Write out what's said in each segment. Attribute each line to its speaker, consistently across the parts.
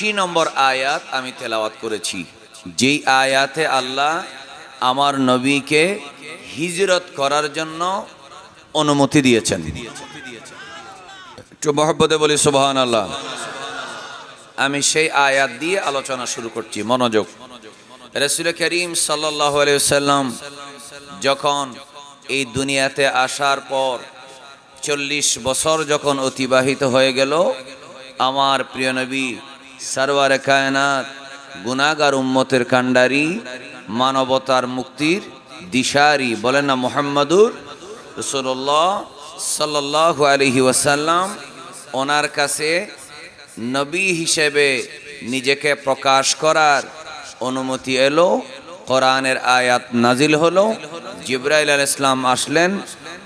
Speaker 1: আশি নম্বর আয়াত আমি তেলাওয়াত করেছি। যেই আয়াতে আল্লাহ আমার নবীকে হিজরত করার জন্য অনুমতি দিয়েছেন। একটু বলি সুবহান আল্লাহ আমি সেই আয়াত দিয়ে আলোচনা শুরু করছি, মনোযোগ। রসুল করিম সাল্লাম যখন এই দুনিয়াতে আসার পর চল্লিশ বছর যখন অতিবাহিত হয়ে গেল, আমার প্রিয় নবী সারওয়ার কায়নাত গুনাগার উম্মতের কাণ্ডারি, মানবতার মুক্তির দিশারি। বলেন না, মোহাম্মদুর রসুল্লাহ সাল্লাহ আলহি ওয়াসাল্লাম, ওনার কাছে নবী হিসেবে নিজেকে প্রকাশ করার অনুমতি এলো, কোরআনের আয়াত নাজিল হলো। জিব্রাইল আল ইসলাম আসলেন,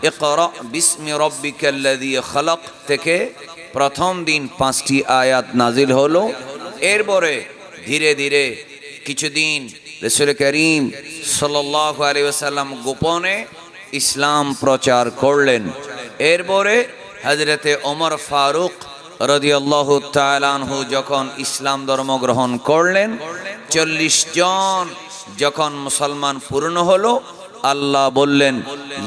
Speaker 1: ইকরা বিসমি রব্বিকাল্লাযী খলক থেকে প্রথম দিন পাঁচটি আয়াত নাজিল হলো। এরপরে ধীরে ধীরে কিছুদিন রসুল করিম সাল্লাল্লাহু আলাইহি ওয়াসাল্লাম গোপনে ইসলাম প্রচার করলেন। এরপরে হজরতে ওমর ফারুক রদিয়াল্লাহু তাআলাহু যখন ইসলাম ধর্ম গ্রহণ করলেন, চল্লিশ জন যখন মুসলমান পূর্ণ হলো, আল্লাহ বললেন,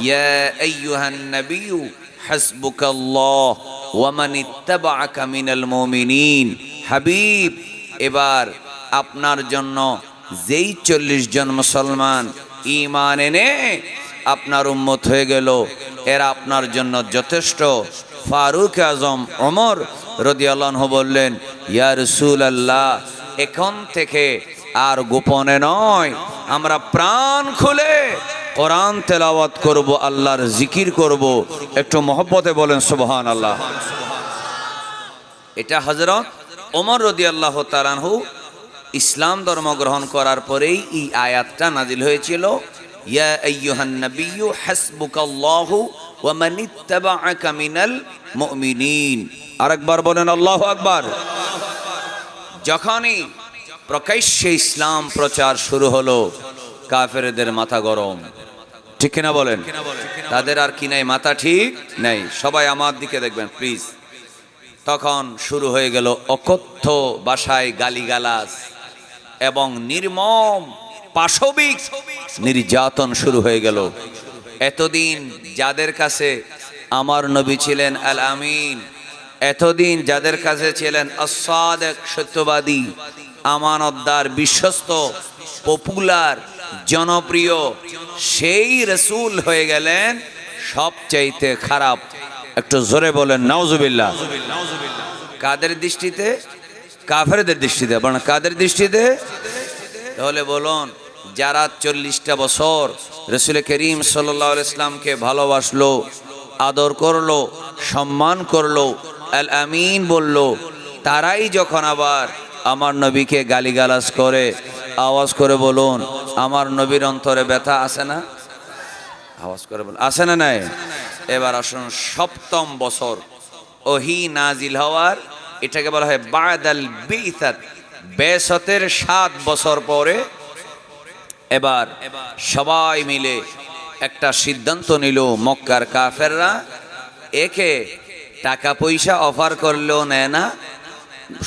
Speaker 1: ইয়া আইয়ুহান নাবিয়্যু হাসবুকাল্লাহ। ওয়া মান ইত্তাবাআকা মিনাল মুমিনিন। হাবিব, এবার আপনার জন্য যেই চল্লিশ জন মুসলমান ঈমান এনে আপনার উম্মত হয়ে গেল, এরা আপনার জন্য যথেষ্ট। ফারুক আজম ওমর রদিয়াল্লাহ বললেন, ইয়া রসুল আল্লাহ এখন থেকে আর গোপনে নয়, আমরা প্রাণ খুলে কোরআন তেলাওয়াত করব, আল্লাহর জিকির করব, একটু মহব্বতে বলেন সুবহান আল্লাহ এটা হজরত ওমর রদি আল্লাহ তালানহু ইসলাম ধর্ম গ্রহণ করার পরেই এই আয়াতটা নাজিল হয়েছিল। বলেন আকবার। যখনই প্রকাশ্যে ইসলাম প্রচার শুরু হলো, কাফেরদের মাথা গরম। ঠিক কিনা বলেন? তাদের আর কি নাই, মাথা ঠিক নেই। সবাই আমার দিকে দেখবেন প্লিজ তখন শুরু হয়ে গেল অকথ্য ভাষায় গালিগালাজ এবং নির্মম পাশবিক নির্যাতন শুরু হয়ে গেল। এতদিন যাদের কাছে আমার নবী ছিলেন আল আমিন এতদিন যাদের কাছে ছিলেন আসাদেক সত্যবাদী, আমানতদার, বিশ্বস্ত পপুলার জনপ্রিয়, সেই রসুল হয়ে গেলেন সবচাইতে খারাপ। একটু জোরে বলেন, নাউজুবিল্লাহ। কাদের দৃষ্টিতে? কাফেরদের দৃষ্টিতে। আপনার কাদের দৃষ্টিতে? তাহলে বলুন, যারা চল্লিশটা বছর রসুল করিম সাল্লাহ ইসলামকে ভালোবাসলো, আদর করল, সম্মান করল, আল আমিন বলল, তারাই যখন আবার আমার নবীকে গালিগালাজ করে, আওয়াজ করে বলুন, আমার নবীর অন্তরে ব্যথা আছে না? আওয়াজ করে বলুন, আছে না নাই? এবার আসুন, সপ্তম বছর, ওহি নাজিল হওয়ার, এটাকে বলা হয় বাদাল বিসাত বেসতের সাত বছর পরে, এবার সবাই মিলে একটা সিদ্ধান্ত নিল মক্কার কাফেররা, একে টাকা পয়সা অফার করলেও নেয় না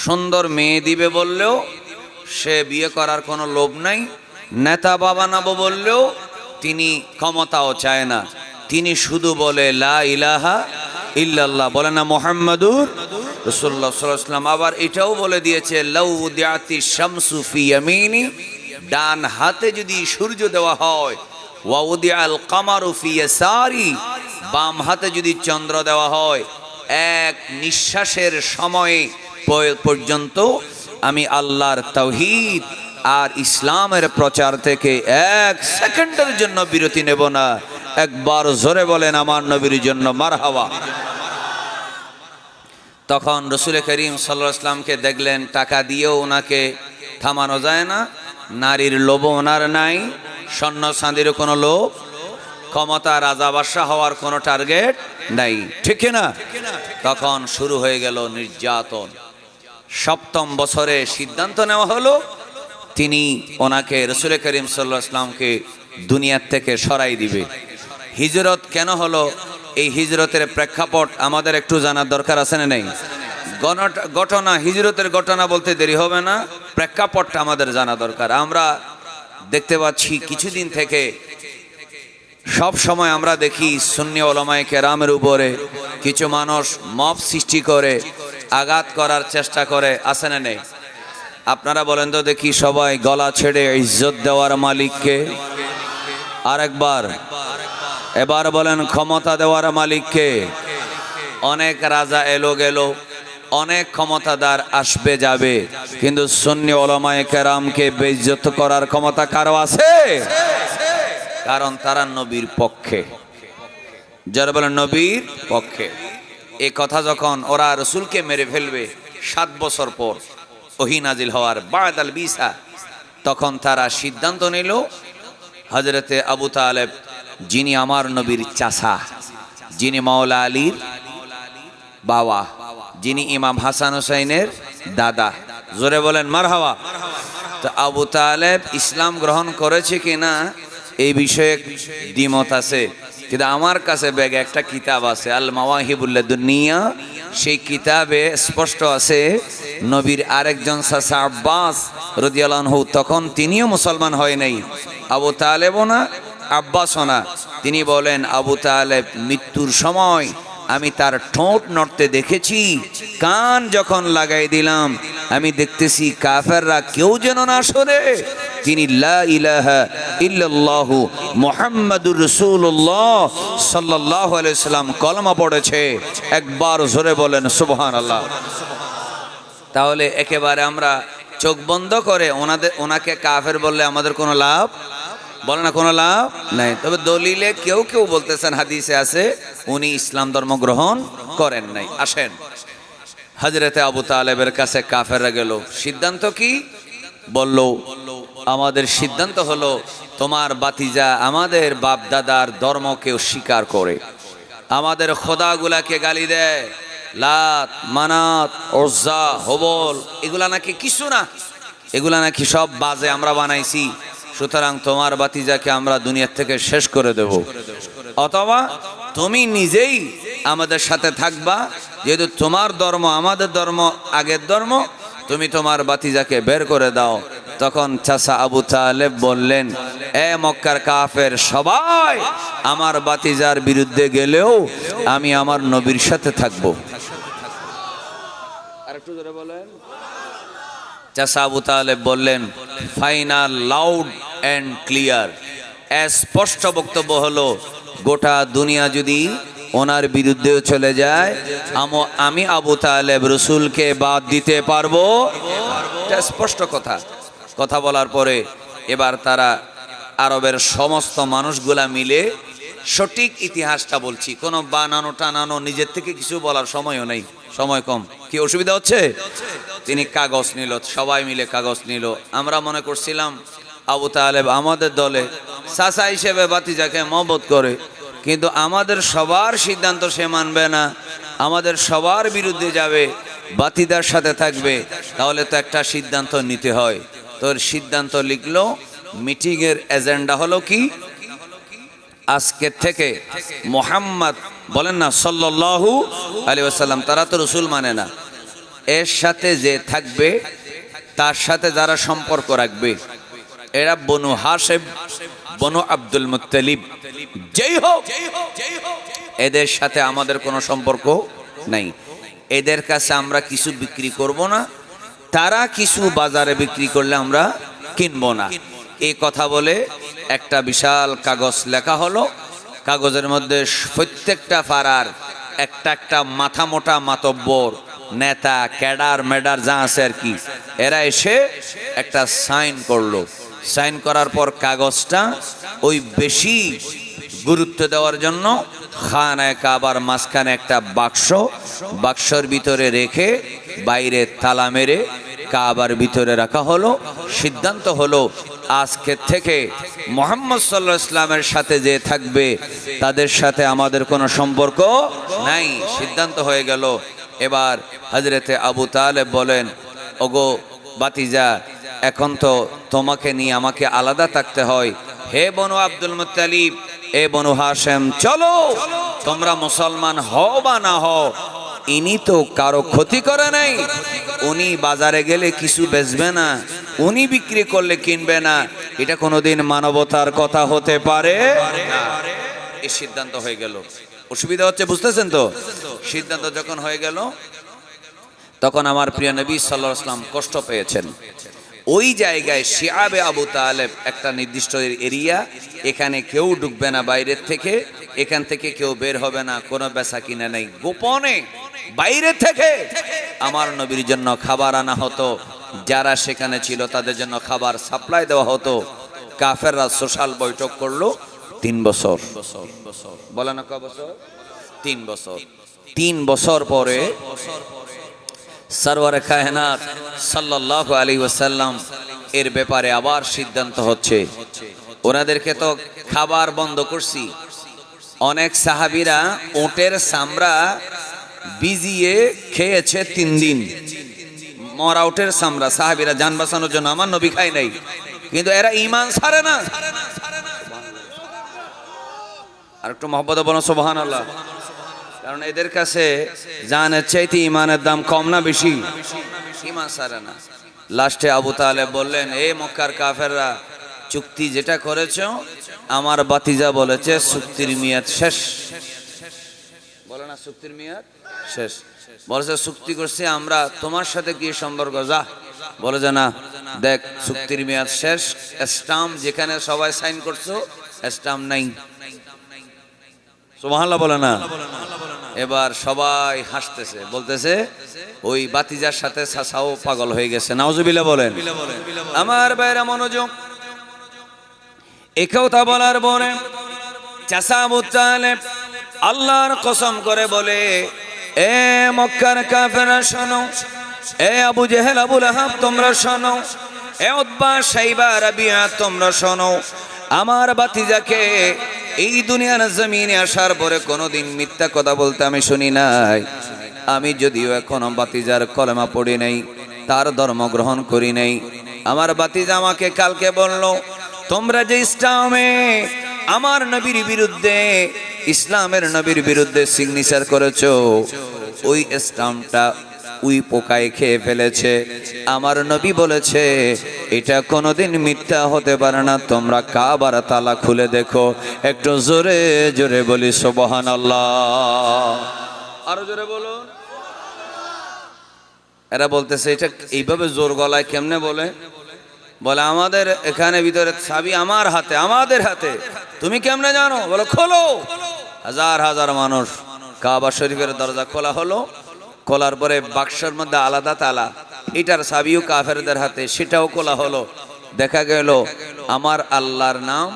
Speaker 1: সুন্দর মেয়ে দিবে বললেও সে বিয়ে করার কোনো লোভ নাই, নেতা বাবা নাবো বললেও তিনি ক্ষমতাও চায় না। তিনি শুধু বলে, লা ইলাহা ইল্লাল্লাহ। বলে না, মোহাম্মদুর রসুল্লাহ সাল্লাম আবার এটাও বলে দিয়েছে লৌ দিয়াতি শামসু ফি ইয়ামিনি। ডান হাতে যদি সূর্য দেওয়া হয় আল ইয়াসারি। বাম হাতে যদি চন্দ্র দেওয়া হয়, এক নিঃশ্বাসের সময় পর্যন্ত আমি আল্লাহর তৌহিদ আর ইসলামের প্রচার থেকে এক সেকেন্ডের জন্য বিরতি নেব না। একবার জোরে বলেন আমার নবীর জন্য মার হাওয়া তখন রসুল করিম সাল্লাহ ইসলামকে দেখলেন, টাকা দিয়েও ওনাকে থামানো যায় না। নারীর লোভ ওনার নাই, স্বর্ণ চাঁদিরও কোনো লোভ, ক্ষমতা রাজা বাদশাহ হওয়ার কোনো টার্গেট নাই। ঠিক না তখন শুরু হয়ে গেল নির্যাতন। সপ্তম বছরে সিদ্ধান্ত নেওয়া হলো, তিনি ওনাকে রসুল করিম সাল্লাহ ইসলামকে দুনিয়ার থেকে সরাই দিবে। হিজরত কেন হলো? এই হিজরতের প্রেক্ষাপট আমাদের একটু জানার দরকার আছে না নেই? ঘটনা, হিজরতের ঘটনা বলতে দেরি হবে না, প্রেক্ষাপটটা আমাদের জানা দরকার। আমরা দেখতে পাচ্ছি কিছুদিন থেকে সব সময় আমরা দেখি সুন্নি ওলামায় কেরামের উপরে কিছু মানুষ মব সৃষ্টি করে আঘাত করার চেষ্টা করে, আছে না নেই? আপনারা বলেন তো দেখি সবাই গলা ছেড়ে ইজ্জত দেওয়ার মালিককে। আরেকবার, এবার বলেন ক্ষমতা দেওয়ার মালিককে। অনেক রাজা এলো গেল, অনেক ক্ষমতাদার আসবে যাবে, কিন্তু সুন্নি ওলামায়ে কেরামকে বেইজ্জত করার ক্ষমতা কারও আছে? কারণ তারা নবীর পক্ষে। যারা বলেন নবীর পক্ষে। এই কথা যখন ওরা রসুলকে মেরে ফেলবে সাত বছর পর, ওহি নাজিল হওয়ার বাদ আল বিসা, তখন তারা সিদ্ধান্ত নিল হজরতে আবু তালেব যিনি আমার নবীর চাষা যিনি মাওলা আলীর বাবা, যিনি ইমাম হাসান হুসাইনের দাদা। জোরে বলেন মার হাওয়া তো আবু তালেব ইসলাম গ্রহণ করেছে কিনা এই বিষয়ে দ্বিমত আছে। কিন্তু আমার কাছে ব্যাগে একটা কিতাব আছে, আল মাওয়াহিবুল্লাহ দুনিয়া সেই কিতাবে স্পষ্ট আছে, নবীর আরেকজন সাসা আব্বাস রদিয়ালহু তখন তিনিও মুসলমান হয় নাই। আবু তালেবও না, আব্বাসও না। তিনি বলেন, আবু তালেব, মৃত্যুর সময় আমি তার ঠোঁট নড়তে দেখেছি, কান যখন লাগাই দিলাম, আমি দেখতেছি কাফেররা কেউ যেন না শোনে। তিনি ইল্লাল্লাহু মুহাম্মাদুর রাসূলুল্লাহ সাল্লাল্লাহু আলাইহি সাল্লাম কলমা পড়েছে, একবার জোরে বলেন সুবহান আল্লাহ তাহলে একেবারে আমরা চোখ বন্ধ করে ওনাদের, ওনাকে কাফের বললে আমাদের কোনো লাভ? বলে না কোনো লাভ নাই। তবে দলিলে কেউ কেউ বলতেছেন, হাদিসে আছে, উনি ইসলাম ধর্ম গ্রহণ করেন নাই। আসেন। হজরতে আবু তালেবের কাছে কাফেররা গেল। সিদ্ধান্ত কি? বলল আমাদের সিদ্ধান্ত হলো, তোমার বাতিজা আমাদের বাপ দাদার ধর্মকে স্বীকার করে। আমাদের খোদাগুলাকে গালি দেয়, লাত, মানাত ওজা হবল, এগুলা নাকি কিছু না। এগুলা নাকি সব বাজে আমরা বানাইছি, সুতরাং তোমার বাতিজাকে আমরা দুনিয়ার থেকে শেষ করে দেব। অথবা তুমি নিজেই আমাদের সাথে থাকবা, যেহেতু তোমার ধর্ম আমাদের ধর্ম, আগের ধর্ম, তুমি তোমার বাতিজাকে বের করে দাও। তখন চাষা আবু তালেব বললেন এ মক্কার কাফের সবাই আমার বাতিজার বিরুদ্ধে গেলেও আমি আমার নবীর সাথে থাকব। আরেকটু ধরে বলেন। চাষা আবু তালেব বললেন ফাইনাল লাউড অ্যান্ড ক্লিয়ার। স্পষ্ট বক্তব্য হলো গোটা দুনিয়া যদি ওনার বিরুদ্ধেও চলে যায় আম- আমি আবু তালেব রসুলকে বাদ দিতে পারব? এটা স্পষ্ট কথা। কথা বলার পরে এবার তারা আরবের সমস্ত মানুষগুলা মিলে সঠিক ইতিহাসটা বলছি। কোনো বানানো টানানো নিজের থেকে কিছু বলার সময়ও নেই। সময় কম। কি অসুবিধা হচ্ছে? তিনি কাগজ নিল, সবাই মিলে কাগজ নিল। আমরা মনে করছিলাম আবু তালেব আমাদের দলে সাসা হিসেবে বাতিজাকে মহব্বত করে, কিন্তু আমাদের সবার সিদ্ধান্ত সে মানবে না। আমাদের সবার বিরুদ্ধে যাবে, বাতিদার সাথে থাকবে। তাহলে তো একটা সিদ্ধান্ত নিতে হয়। তোর সিদ্ধান্ত লিখলো, মিটিংয়ের এজেন্ডা হলো কি? আজকের থেকে মোহাম্মদ বলেন না, সাল্লাল্লাহু আলী আসাল্লাম তারা তো রসুল মানে না। এর সাথে যে থাকবে, তার সাথে যারা সম্পর্ক রাখবে, এরা বনু হাসেব বনু আব্দুল মুত্তালিব। যেই হোক, এদের সাথে আমাদের কোনো সম্পর্ক নাই। এদের কাছে আমরা কিছু বিক্রি করব না তারা কিছু বাজারে বিক্রি করলে আমরা কিনবো না। এই কথা বলে একটা বিশাল কাগজ লেখা হলো। কাগজের মধ্যে প্রত্যেকটা পাড়ার একটা একটা মাথা মোটা মাতব্বর, নেতা, ক্যাডার, মেডার যা আছে আর কি, এরা এসে একটা সাইন করল। সাইন করার পর কাগজটা ওই বেশি গুরুত্ব দেওয়ার জন্য খানায় কাবার মাঝখানে একটা বাক্স, বাক্সর ভিতরে রেখে বাইরে তালা মেরে কাবার ভিতরে রাখা হলো। সিদ্ধান্ত হলো আজকে থেকে মোহাম্মদ সাল্লাহ ইসলামের সাথে যে থাকবে, তাদের সাথে আমাদের কোনো সম্পর্ক নাই। সিদ্ধান্ত হয়ে গেল। এবার হজরতে আবু তালেব বলেন, ওগো বাতিজা, এখন তো তোমাকে নিয়ে আমাকে আলাদা থাকতে হয়। হে বনু আব্দুল মুত্তালিব, এ বনু হাসেম চলো, তোমরা মুসলমান হও বা না হও ইনি তো কারও ক্ষতি করে নাই। উনি বাজারে গেলে কিছু বেচবে না, উনি বিক্রি করলে কিনবে না। এটা কোনোদিন মানবতার কথা হতে পারে। এই সিদ্ধান্ত হয়ে গেল। অসুবিধা হচ্ছে, বুঝতেছেন তো? সিদ্ধান্ত যখন হয়ে গেল, তখন আমার প্রিয় নবী সাল্লাহ আসলাম কষ্ট পেয়েছেন। ওই জায়গায় শিয়াবে আবু তালেব একটা নির্দিষ্ট এরিয়া, এখানে কেউ ঢুকবে না বাইরের থেকে, এখান থেকে কেউ বের হবে না, কোনো বেচা কিনা নেই। গোপনে বাইরে থেকে আমার নবীর জন্য খাবার আনা হতো। যারা সেখানে ছিল তাদের জন্য খাবার সাপ্লাই দেওয়া হতো। কাফেররা সোশ্যাল বৈঠক করল তিন বছর। বলে না ক বছর? তিন বছর। তিন বছর পরে সরওয়ার কায়নাত সাল্লাল্লাহু আলাইহি ওয়াসাল্লাম এর ব্যাপারে আবার সিদ্ধান্ত হচ্ছে। ওনাদেরকে তো খাবার বন্ধ করছি। অনেক সাহাবীরা ওটের চামড়া বিজিয়ে খেয়েছে তিন দিন। মরা উটের চামড়া, সাহাবীরা যান বাঁচানোর জন্য আমার নবী খায় নাই। কিন্তু এরা ইমান সারে না। আর একটু মহব্বত বলো সোবাহান আল্লাহ কারণ এদের কাছে জানের চাইতে ইমানের দাম কম না বেশি। ইমান সারে না। লাস্টে আবু তাহলে বললেন, এ মক্কার কাফেররা, চুক্তি যেটা করেছ, আমার বাতিজা বলেছে, চুক্তির মেয়াদ শেষ। বলে না, চুক্তির মেয়াদ? শেষ। বলেছে চুক্তি করছি, আমরা তোমার সাথে কি সম্পর্ক? যা। বলে যে, না। দেখ, চুক্তির মেয়াদ শেষ। স্টাম্প যেখানে সবাই সাইন করছ, স্টাম্প নাই। সুবহানাল্লাহ বলে না। এবার সবাই হাসতেছে, বলতেছে, ওই বাতিজার সাথে সাসাও পাগল হয়ে গেছে। নাউজুবিল্লাহ বলেন। আমার বাইরে মনোযোগ। একেও তা বলার পরে চাষা আবু তালেব আল্লাহর কসম করে বলে এ মক্কার কাফেরা শোনো। এ আবু জেহেল আবুল আহাব তোমরা শোনো। এ উদ্বা সাইবা, রাবিয়া, তোমরা শোনো। আমার বাতিজাকে এই দুনিয়ার জমিনে আসার পরে কোনোদিন মিথ্যা কথা বলতে আমি শুনি নাই। আমি যদিও এখনও বাতিজার কলেমা পড়ি নাই, তার ধর্ম গ্রহণ করি নাই। আমার বাতিজা আমাকে কালকে বলল, তোমরা যে ইসলামে আমার নবীর বিরুদ্ধে ইসলামের নবীর বিরুদ্ধে সিগনেচার করেছ। ওই স্টাম্পটা উই পোকায় খেয়ে ফেলেছে। আমার নবী বলেছে, এটা কোনোদিন মিথ্যা হতে পারে না। তোমরা কাবার তালা খুলে দেখো। একটু জোরে জোরে বলি সোবহান আল্লাহ আরও জোরে বলো। এরা বলতেছে, এটা এইভাবে জোর গলায় কেমনে বলে? বলে, আমাদের এখানে ভিতরে চাবি আমার হাতে, আমাদের হাতে। তুমি কেমনে জানো? বলো, খোলো। হাজার হাজার মানুষ কাবা শরীফের দরজা খোলা হলো। খোলার পরে বাক্সের মধ্যে আলাদা তালা। এটার চাবিও কাফেরদের হাতে, সেটাও খোলা হলো। দেখা গেল, আমার আল্লাহর নাম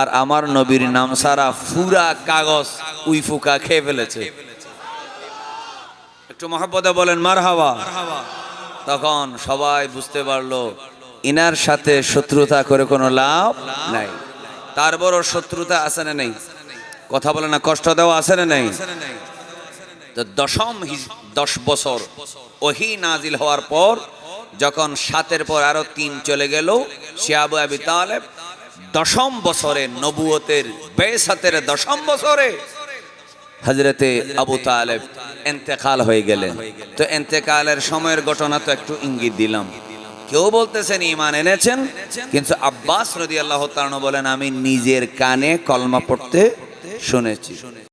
Speaker 1: আর আমার নবীর নাম সারা ফুরা কাগজ উই ফুকা খেয়ে ফেলেছে। একটু মহাব্বতে বলেন মার হাওয়া তখন সবাই বুঝতে পারল, ইনার সাথে শত্রুতা করে কোনো লাভ নাই। তারপরও শত্রুতা আছে না নেই? কথা বলে না, কষ্ট দেওয়া আছে না নেই? দশম দশ বছর ওহি নাজিল হওয়ার পর যখন সাতের পর আরও তিন চলে গেল শিয়াবু আবি তালেব দশম বছরে নবুয়তের বেসাতের দশম বছরে হজরতে আবু তালেব এন্তেকাল হয়ে গেলেন। তো এন্তেকালের সময়ের ঘটনা তো একটু ইঙ্গিত দিলাম। কেউ বলতেছেন ইমান এনেছেন, কিন্তু আব্বাস রদি আল্লাহ বলেন, আমি নিজের কানে কলমা পড়তে শুনেছি।